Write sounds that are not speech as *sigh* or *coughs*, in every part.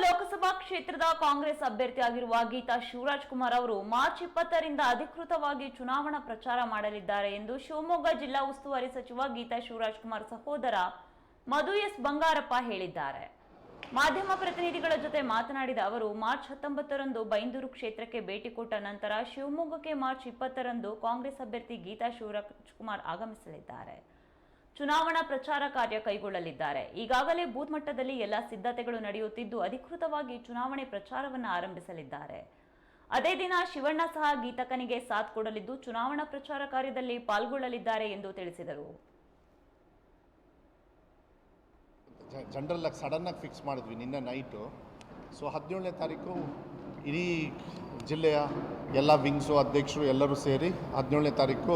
ಲೋಕಸಭಾ ಕ್ಷೇತ್ರದ ಕಾಂಗ್ರೆಸ್ ಅಭ್ಯರ್ಥಿಯಾಗಿರುವ ಗೀತಾ ಶಿವರಾಜ್ ಕುಮಾರ್ ಅವರು ಮಾರ್ಚ್ ಇಪ್ಪತ್ತರಿಂದ ಅಧಿಕೃತವಾಗಿ ಚುನಾವಣಾ ಪ್ರಚಾರ ಮಾಡಲಿದ್ದಾರೆ ಎಂದು ಶಿವಮೊಗ್ಗ ಜಿಲ್ಲಾ ಉಸ್ತುವಾರಿ ಸಚಿವ ಗೀತಾ ಶಿವರಾಜ್ ಕುಮಾರ್ ಸಹೋದರ ಮಧು ಎಸ್ ಬಂಗಾರಪ್ಪ ಹೇಳಿದ್ದಾರೆ. ಮಾಧ್ಯಮ ಪ್ರತಿನಿಧಿಗಳ ಜೊತೆ ಮಾತನಾಡಿದ ಅವರು, ಮಾರ್ಚ್ ಹತ್ತೊಂಬತ್ತರಂದು ಬೈಂದೂರು ಕ್ಷೇತ್ರಕ್ಕೆ ಭೇಟಿ ಕೊಟ್ಟ ನಂತರ ಶಿವಮೊಗ್ಗಕ್ಕೆ ಮಾರ್ಚ್ ಇಪ್ಪತ್ತರಂದು ಕಾಂಗ್ರೆಸ್ ಅಭ್ಯರ್ಥಿ ಗೀತಾ ಶಿವರಾಜ್ ಕುಮಾರ್ ಆಗಮಿಸಲಿದ್ದಾರೆ. ಚುನಾವಣಾ ಪ್ರಚಾರ ಕಾರ್ಯ ಕೈಗೊಳ್ಳಲಿದ್ದಾರೆ. ಈಗಾಗಲೇ ಬೂತ್ ಮಟ್ಟದಲ್ಲಿ ಎಲ್ಲ ಸಿದ್ಧತೆಗಳು ನಡೆಯುತ್ತಿದ್ದು, ಅಧಿಕೃತವಾಗಿ ಚುನಾವಣೆ ಪ್ರಚಾರವನ್ನು ಆರಂಭಿಸಲಿದ್ದಾರೆ. ಅದೇ ದಿನ ಶಿವಣ್ಣ ಸಹ ಗೀತಕನಿಗೆ ಸಾಥ್ ಕೊಡಲಿದ್ದು, ಚುನಾವಣಾ ಪ್ರಚಾರ ಕಾರ್ಯದಲ್ಲಿ ಪಾಲ್ಗೊಳ್ಳಲಿದ್ದಾರೆ ಎಂದು ತಿಳಿಸಿದರು. ಜನರಲ್ ಆಗಿ ಸಡನ್ನಾಗಿ ಫಿಕ್ಸ್ ಮಾಡಿದ್ವಿ ನಿನ್ನೆ ನೈಟು ಸೊ ಹದಿನೇಳನೇ ತಾರೀಕು ಇಡೀ ಜಿಲ್ಲೆಯ ಎಲ್ಲ ವಿಂಗ್ಸು ಅಧ್ಯಕ್ಷರು ಎಲ್ಲರೂ ಸೇರಿ ಹದಿನೇಳನೇ ತಾರೀಕು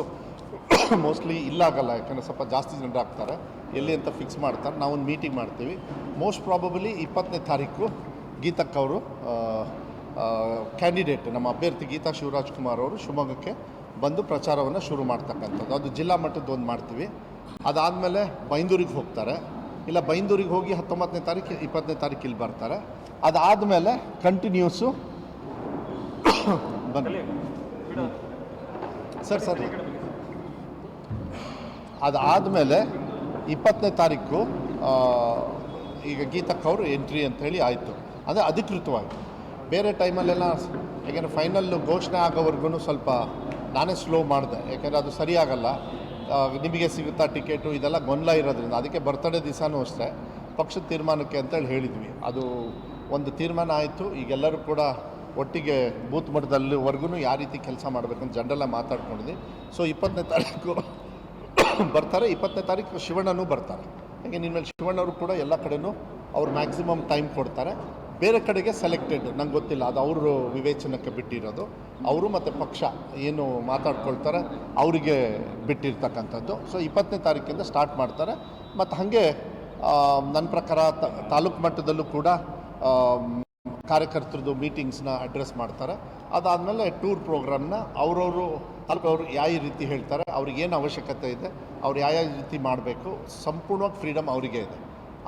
*coughs* ಮೋಸ್ಟ್ಲಿ ಇಲ್ಲಾಗಲ್ಲ ಯಾಕಂದರೆ ಸ್ವಲ್ಪ ಜಾಸ್ತಿ ಜನರು ಆಗ್ತಾರೆ. ಎಲ್ಲಿ ಅಂತ ಫಿಕ್ಸ್ ಮಾಡ್ತಾರೆ. ನಾವು ಒಂದು ಮೀಟಿಂಗ್ ಮಾಡ್ತೀವಿ. ಮೋಸ್ಟ್ ಪ್ರಾಬಬಲಿ ಇಪ್ಪತ್ತನೇ ತಾರೀಕು ಗೀತಕ್ಕವರು ಕ್ಯಾಂಡಿಡೇಟ್ ನಮ್ಮ ಅಭ್ಯರ್ಥಿ ಗೀತಾ ಶಿವರಾಜ್ ಕುಮಾರ್ ಅವರು ಶಿವಮೊಗ್ಗಕ್ಕೆ ಬಂದು ಪ್ರಚಾರವನ್ನು ಶುರು ಮಾಡ್ತಕ್ಕಂಥದ್ದು. ಅದು ಜಿಲ್ಲಾ ಮಟ್ಟದ್ದು ಒಂದು ಮಾಡ್ತೀವಿ. ಅದಾದಮೇಲೆ ಬೈಂದೂರಿಗೆ ಹೋಗ್ತಾರೆ. ಇಲ್ಲ ಬೈಂದೂರಿಗೆ ಹೋಗಿ ಹತ್ತೊಂಬತ್ತನೇ ತಾರೀಕು ಇಪ್ಪತ್ತನೇ ತಾರೀಕು ಇಲ್ಲಿ ಬರ್ತಾರೆ. ಅದಾದಮೇಲೆ *coughs* ಕಂಟಿನ್ಯೂಸು ಬನ್ನಿ ಸರ್ ಸರ್. ಅದಾದಮೇಲೆ ಇಪ್ಪತ್ತನೇ ತಾರೀಕು ಈಗ ಗೀತಕ್ಕ ಅವರು ಎಂಟ್ರಿ ಅಂತ ಹೇಳಿ ಆಯಿತು. ಅಂದರೆ ಅಧಿಕೃತವಾಗಿ. ಬೇರೆ ಟೈಮಲ್ಲೆಲ್ಲ ಯಾಕೆಂದರೆ ಫೈನಲ್ ಘೋಷಣೆ ಆಗೋವರೆಗೂ ಸ್ವಲ್ಪ ನಾನೇ ಸ್ಲೋ ಮಾಡಿದೆ. ಯಾಕೆಂದರೆ ಅದು ಸರಿಯಾಗಲ್ಲ. ನಿಮಗೆ ಸಿಗುತ್ತಾ ಟಿಕೆಟು, ಇದೆಲ್ಲ ಗೊಂದಲ ಇರೋದ್ರಿಂದ. ಅದಕ್ಕೆ ಬರ್ತಡೇ ದಿವಸನೂ ಅಷ್ಟೇ. ಪಕ್ಷದ ತೀರ್ಮಾನಕ್ಕೆ ಅಂತೇಳಿ ಹೇಳಿದ್ವಿ. ಅದು ಒಂದು ತೀರ್ಮಾನ ಆಯಿತು. ಈಗೆಲ್ಲರೂ ಕೂಡ ಒಟ್ಟಿಗೆ ಬೂತ್ ಮಟ್ಟದಲ್ಲಿವರೆಗೂ ಯಾವ ರೀತಿ ಕೆಲಸ ಮಾಡಬೇಕು ಅಂತ ಜನರೆಲ್ಲ ಮಾತಾಡ್ಕೊಂಡಿದ್ವಿ. ಸೊ ಇಪ್ಪತ್ತನೇ ತಾರೀಕು *coughs* ಬರ್ತಾರೆ, ಇಪ್ಪತ್ತನೇ ತಾರೀಕು ಶಿವಣ್ಣನೂ ಬರ್ತಾರೆ. ಹಾಗೆ ನಿನ್ಮೇಲೆ ಶಿವಣ್ಣವರು ಕೂಡ ಎಲ್ಲ ಕಡೆನೂ ಅವ್ರು ಮ್ಯಾಕ್ಸಿಮಮ್ ಟೈಮ್ ಕೊಡ್ತಾರೆ. ಬೇರೆ ಕಡೆಗೆ ಸೆಲೆಕ್ಟೆಡ್ ನಂಗೆ ಗೊತ್ತಿಲ್ಲ, ಅದು ಅವರು ವಿವೇಚನಕ್ಕೆ ಬಿಟ್ಟಿರೋದು. ಅವರು ಮತ್ತು ಪಕ್ಷ ಏನು ಮಾತಾಡ್ಕೊಳ್ತಾರೆ, ಅವರಿಗೆ ಬಿಟ್ಟಿರ್ತಕ್ಕಂಥದ್ದು. ಸೊ ಇಪ್ಪತ್ತನೇ ತಾರೀಕಿಂದ ಸ್ಟಾರ್ಟ್ ಮಾಡ್ತಾರೆ. ಮತ್ತು ಹಾಗೆ ನನ್ನ ಪ್ರಕಾರ ತಾಲೂಕು ಮಟ್ಟದಲ್ಲೂ ಕೂಡ ಕಾರ್ಯಕರ್ತರದ್ದು ಮೀಟಿಂಗ್ಸ್ನ ಅಡ್ರೆಸ್ ಮಾಡ್ತಾರೆ. ಅದಾದಮೇಲೆ ಟೂರ್ ಪ್ರೋಗ್ರಾಮ್ನ ಅವರವರು ಅವರು ಯಾವ ರೀತಿ ಹೇಳ್ತಾರೆ, ಅವ್ರಿಗೆ ಏನು ಅವಶ್ಯಕತೆ ಇದೆ, ಅವ್ರು ಯಾವ ರೀತಿ ಮಾಡಬೇಕು, ಸಂಪೂರ್ಣವಾಗಿ ಫ್ರೀಡಮ್ ಅವರಿಗೆ ಇದೆ.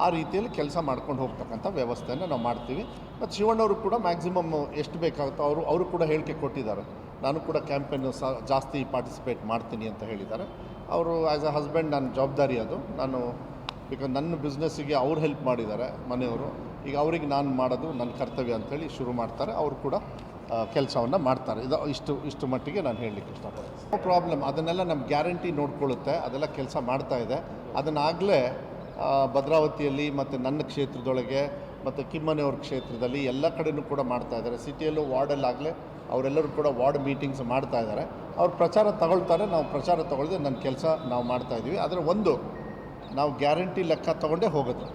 ಆ ರೀತಿಯಲ್ಲಿ ಕೆಲಸ ಮಾಡ್ಕೊಂಡು ಹೋಗ್ತಕ್ಕಂಥ ವ್ಯವಸ್ಥೆಯನ್ನು ನಾವು ಮಾಡ್ತೀವಿ. ಮತ್ತು ಶಿವಣ್ಣವರು ಕೂಡ ಮ್ಯಾಕ್ಸಿಮಮ್ ಎಷ್ಟು ಬೇಕಾಗುತ್ತೋ ಅವರು ಅವರು ಕೂಡ ಹೇಳಿಕೆ ಕೊಟ್ಟಿದ್ದಾರೆ. ನಾನು ಕೂಡ ಕ್ಯಾಂಪೇನ್ ಸಹ ಜಾಸ್ತಿ ಪಾರ್ಟಿಸಿಪೇಟ್ ಮಾಡ್ತೀನಿ ಅಂತ ಹೇಳಿದ್ದಾರೆ. ಅವರು ಆ್ಯಸ್ ಅ ಹಸ್ಬೆಂಡ್ ನನ್ನ ಜವಾಬ್ದಾರಿ ಅದು. ನಾನು ಬಿಕಾಸ್ ನನ್ನ ಬಿಸ್ನೆಸ್ಸಿಗೆ ಅವ್ರು ಹೆಲ್ಪ್ ಮಾಡಿದ್ದಾರೆ ಮನೆಯವರು. ಈಗ ಅವ್ರಿಗೆ ನಾನು ಮಾಡೋದು ನನ್ನ ಕರ್ತವ್ಯ ಅಂತೇಳಿ ಶುರು ಮಾಡ್ತಾರೆ. ಅವರು ಕೂಡ ಕೆಲಸವನ್ನು ಮಾಡ್ತಾರೆ. ಇದು ಇಷ್ಟು ಇಷ್ಟು ಮಟ್ಟಿಗೆ ನಾನು ಹೇಳಲಿಕ್ಕೆ ಇಷ್ಟಪಡ್ತೀನಿ. ಪ್ರಾಬ್ಲಮ್ ಅದನ್ನೆಲ್ಲ ನಮ್ಮ ಗ್ಯಾರಂಟಿ ನೋಡ್ಕೊಳ್ಳುತ್ತೆ. ಅದೆಲ್ಲ ಕೆಲಸ ಮಾಡ್ತಾ ಇದೆ. ಅದನ್ನಾಗಲೇ ಭದ್ರಾವತಿಯಲ್ಲಿ ಮತ್ತು ನನ್ನ ಕ್ಷೇತ್ರದೊಳಗೆ ಮತ್ತು ಕಿಮ್ಮನೆಯವ್ರ ಕ್ಷೇತ್ರದಲ್ಲಿ ಎಲ್ಲ ಕಡೆನೂ ಕೂಡ ಮಾಡ್ತಾ ಇದ್ದಾರೆ. ಸಿಟಿಯಲ್ಲೂ ವಾರ್ಡಲ್ಲಾಗಲೇ ಅವರೆಲ್ಲರೂ ಕೂಡ ವಾರ್ಡ್ ಮೀಟಿಂಗ್ಸ್ ಮಾಡ್ತಾ ಇದ್ದಾರೆ. ಅವ್ರು ಪ್ರಚಾರ ತಗೊಳ್ತಾರೆ. ನಾವು ಪ್ರಚಾರ ತಗೊಳ್ಳದೆ ನನ್ನ ಕೆಲಸ ನಾವು ಮಾಡ್ತಾ ಇದ್ದೀವಿ. ಆದರೆ ಒಂದು, ನಾವು ಗ್ಯಾರಂಟಿ ಲೆಕ್ಕ ತಗೊಂಡೇ ಹೋಗೋದು.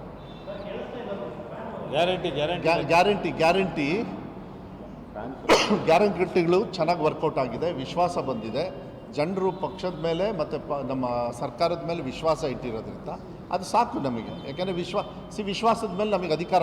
Guarantee guarantee. Guarantee guarantee. ಗ್ಯಾರಂಟಿಗಳು ಚೆನ್ನಾಗಿ ವರ್ಕೌಟ್ ಆಗಿದೆ, ವಿಶ್ವಾಸ ಬಂದಿದೆ. ಜನರು ಪಕ್ಷದ ಮೇಲೆ ಮತ್ತು ಪ, ನಮ್ಮ ಸರ್ಕಾರದ ಮೇಲೆ ವಿಶ್ವಾಸ ಇಟ್ಟಿರೋದ್ರಿಂದ ಅದು ಸಾಕು ನಮಗೆ. ಯಾಕೆಂದರೆ ವಿಶ್ವ, ಸಿ ವಿಶ್ವಾಸದ ಮೇಲೆ ನಮಗೆ ಅಧಿಕಾರ